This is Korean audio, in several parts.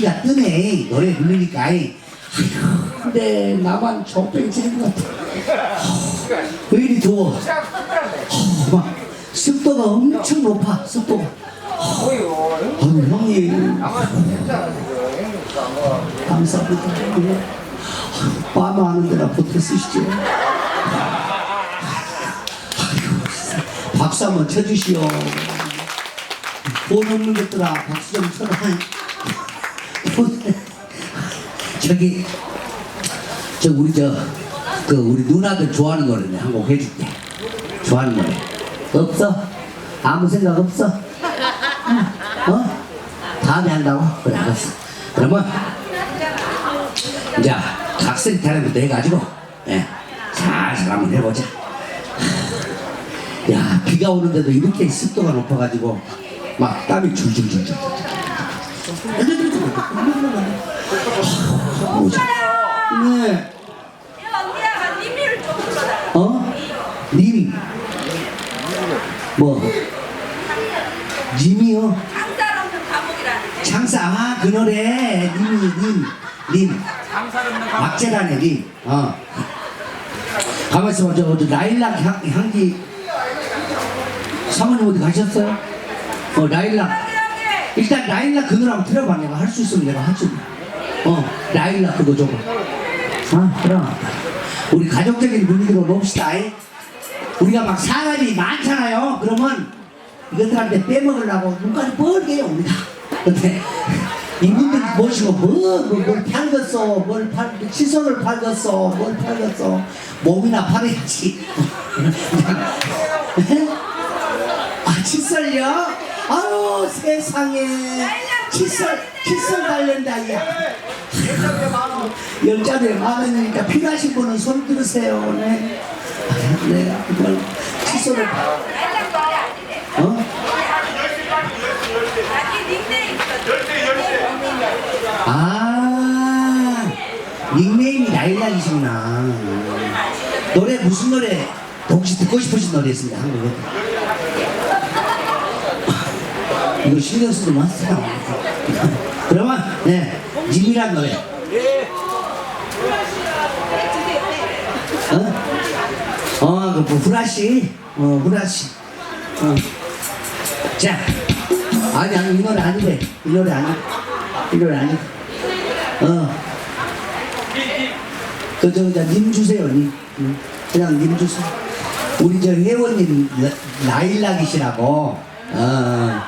인기가 뜨네 노래 부르니까. 아이고 근데 나만 조병치는 것 같아. 왜 이리 더워? 어, 막 습도가 엄청 높아 습도가. 아유 형님 감사합니다. 빠마 하는 데나 붙어 쓰시죠. 아유, 박수 한번 쳐주시오. 돈 없는 것들아 박수 좀 쳐라 돈- 저기 저 우리 저 그 우리 누나들 좋아하는 노래네 한곡 해줄게. 좋아하는 노래. 없어? 아무 생각 없어? 어? 다음에 한다고? 그래 알았어. 그러면 이제 각색 타령부터 해가지고 예 살살 한번 해보자. 야 비가 오는데도 이렇게 습도가 높아가지고 막 땀이 줄줄줄줄 보자 네 언니가 님이를 좀 불러라. 어? 님. 뭐? 님이요? 강살 없는 감옥이라는 장사, 아, 그 노래. 님이, 님. 님. 막재라네, 님. 어. 가만있어 봐, 저, 저, 라일락 향, 향기. 사모님 어디 가셨어요? 어, 라일락. 일단 라일락 그 노래 한번 틀어봐. 내가 할 수 있으면 내가 하지. 어, 라일락 그거 줘봐. 아, 그럼. 우리 가족적인 분위기로 놉시다. 이. 우리가 막 사람이 많잖아요. 그러면 이것들한테 빼먹으려고 눈까지 뻘게 해요, 우리가. 근데 이분들 모시고 뭐, 뭐, 뭘 팔겠어, 뭘 팔, 칫솔을 팔겠어, 뭘 팔겠어. 몸이나 팔아야지. 아, 칫솔요? 아유, 세상에. 칫솔, 칫솔 달린다, 야. 열자리에 만 원이니까 필요하신 분은 손 들으세요. 네. 네, 그걸 칫솔을. 어? 아, 닉네임이 라일락이시구나. 노래, 무슨 노래, 혹시 듣고 싶으신 노래 있습니다. 한국에. 이거 신경 쓰지 마세요. 그러면, 네, 님이란 노래. 어? 어, 그, 뭐, 후라시. 어, 후라시. 어. 자. 아니, 아니, 이 노래 아니래. 이 노래 아니 이 노래 아니 어. 그, 저, 저, 님 주세요, 님. 음, 그냥 님 주세요. 우리 저 회원님, 라- 라일락이시라고, 어,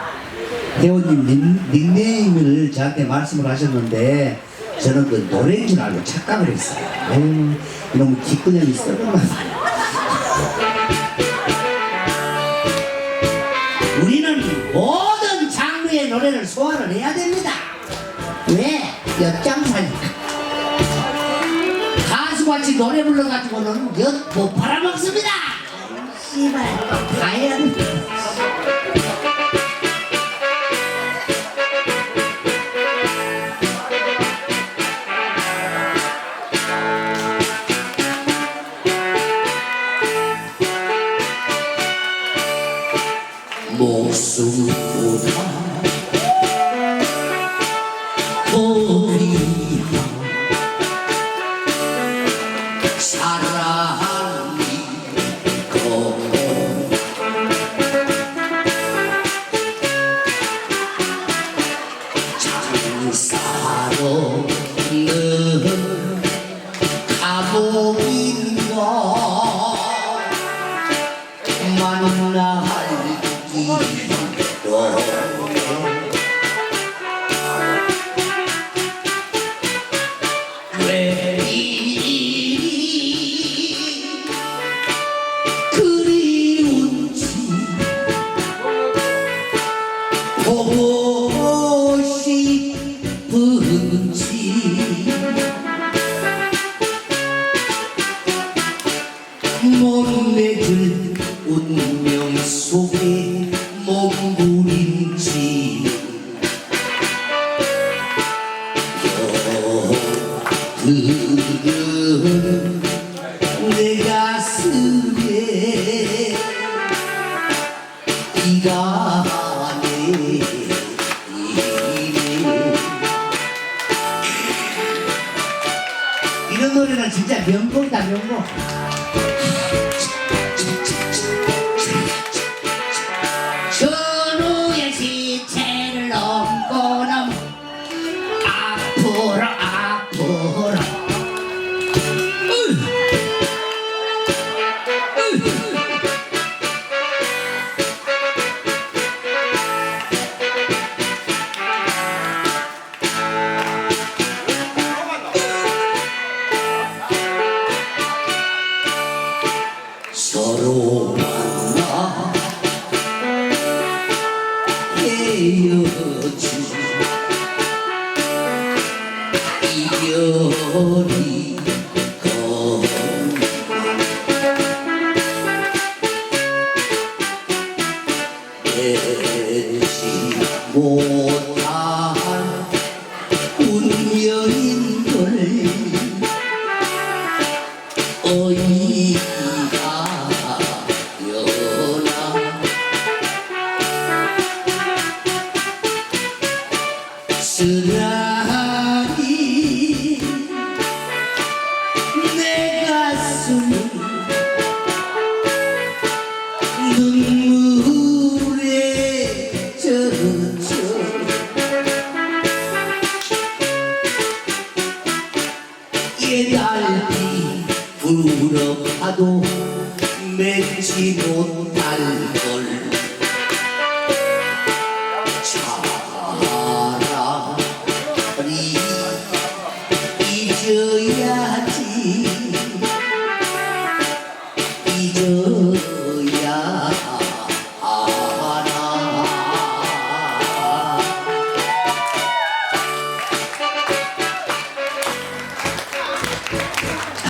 회원님 닉, 닉네임을 저한테 말씀을 하셨는데, 저는 그 노래인 줄 알고 착각을 했어요. 에휴, 이놈 뒷근형이 썩었나 봐요. 우리는 모든 장르의 노래를 소화를 해야 됩니다. 왜? 엿장사니까. 가수같이 노래 불러가지고는 엿못 팔아먹습니다. 씨발, 다해 야 됩니다. 목숨보다 더 귀한 사랑이고 장사로 보고 싶은지. 못 내줄 운명 속에 还行 이별이 되지 예, 못하 un alto